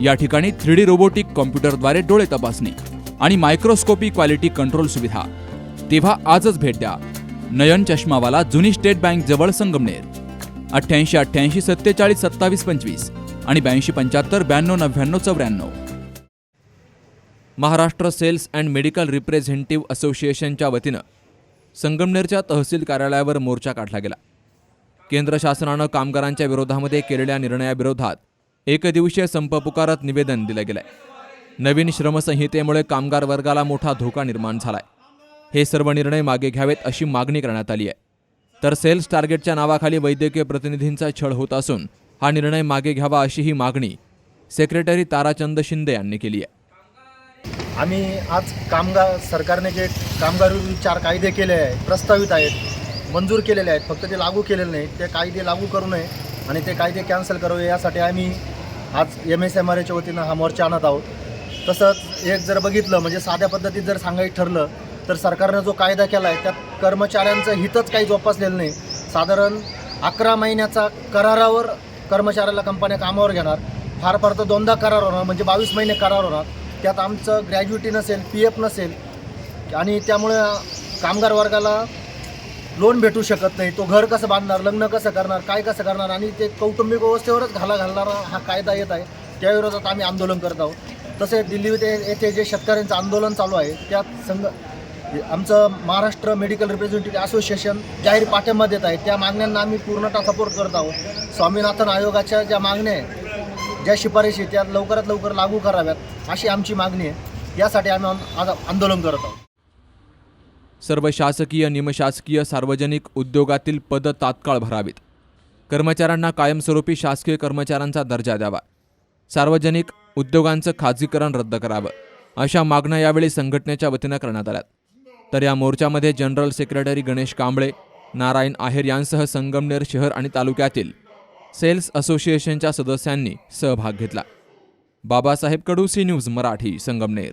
या ठिकाणी three D robotic कॉम्प्युटरद्वारे डोळे तपासणी आणि मायक्रोस्कोपी क्वालिटी कंट्रोल सुविधा. तेव्हा आजच भेट द्या. नयन चष्मावाला जुनी स्टेट बँक जवळ संगमनेर. अठ्ठ्याऐंशी अठ्ठ्याऐंशी सत्तेचाळीस सत्तावीस पंचवीस आणि ब्याऐंशी पंच्याहत्तर ब्याण्णव नव्याण्णव चौऱ्याण्णव. Maharashtra sales and medical representative असोसिएशनच्या वतीनं संगमनेरच्या तहसील कार्यालयावर मोर्चा काढला गेला. केंद्र शासनानं कामगारांच्या विरोधामध्ये केलेल्या निर्णयाविरोधात एकदिवसीय संप पुकारत निवेदन दिलं गेलंय. नवीन श्रमसंहितेमुळे कामगार वर्गाला मोठा धोका निर्माण झालाय. हे सर्व निर्णय मागे घ्यावेत अशी मागणी करण्यात आली आहे. तर सेल्स टार्गेटच्या नावाखाली वैद्यकीय प्रतिनिधींचा छळ होत असून हा निर्णय मागे घ्यावा अशी ही मागणी सेक्रेटरी ताराचंद शिंदे यांनी केली आहे. आम्ही आज कामगार सरकारने जे कामगार चार कायदे केले आहे प्रस्तावित आहेत मंजूर केलेले आहेत फक्त ते लागू केलेले नाही ते कायदे लागू करू नये आणि ते कायदे कॅन्सल करावे यासाठी आम्ही आज एम एस एम आर एच्या वतीनं हा मोर्चा आणत आहोत. तसंच एक जर बघितलं म्हणजे साध्या पद्धतीत जर सांगायचं ठरलं तर सरकारनं जो कायदा केला आहे त्यात कर्मचाऱ्यांचं हितच काही जोपासलेलं नाही. साधारण अकरा महिन्याचा करारावर कर्मचाऱ्याला कंपन्या कामावर घेणार. फार फार तर दोनदा करार होणार म्हणजे बावीस महिने करार होणार. त्यात आमचं ग्रॅज्युटी नसेल पी एफ नसेल आणि त्यामुळं कामगार वर्गाला लोन भेटू शकत नाही. तो घर कसं बांधणार लग्न कसं करणार काय कसं करणार आणि ते कौटुंबिक व्यवस्थेवरच घाला घालणारा हा कायदा येत आहे. त्याविरोधात आम्ही आंदोलन करत आहोत. तसेच दिल्ली येथे येथे जे शेतकऱ्यांचं आंदोलन चालू आहे त्यात संघ आमचं महाराष्ट्र मेडिकल रिप्रेझेंटेटिव्ह असोसिएशन जाहीर पाठिंबा देत आहे. त्या मागण्यांना आम्ही पूर्णतः सपोर्ट करत आहोत. स्वामीनाथन आयोगाच्या ज्या मागण्या आहेत ज्या शिफारशी त्या लवकरात लवकर लागू कराव्यात अशी आमची मागणी आहे. यासाठी आम्ही आज आंदोलन करत आहोत. सर्व शासकीय निमशासकीय सार्वजनिक उद्योगातील पदं तात्काळ भरावीत. कर्मचाऱ्यांना कायमस्वरूपी शासकीय कर्मचाऱ्यांचा दर्जा द्यावा. सार्वजनिक उद्योगांचं खाजगीकरण रद्द करावं. अशा मागण्या यावेळी संघटनेच्या वतीनं करण्यात आल्यात. तर या मोर्चामध्ये जनरल सेक्रेटरी गणेश कांबळे नारायण आहेर यांसह संगमनेर शहर आणि तालुक्यातील सेल्स असोसिएशनच्या सदस्यांनी सहभाग घेतला. Babasaheb Kadu C news Marathi Sangamner.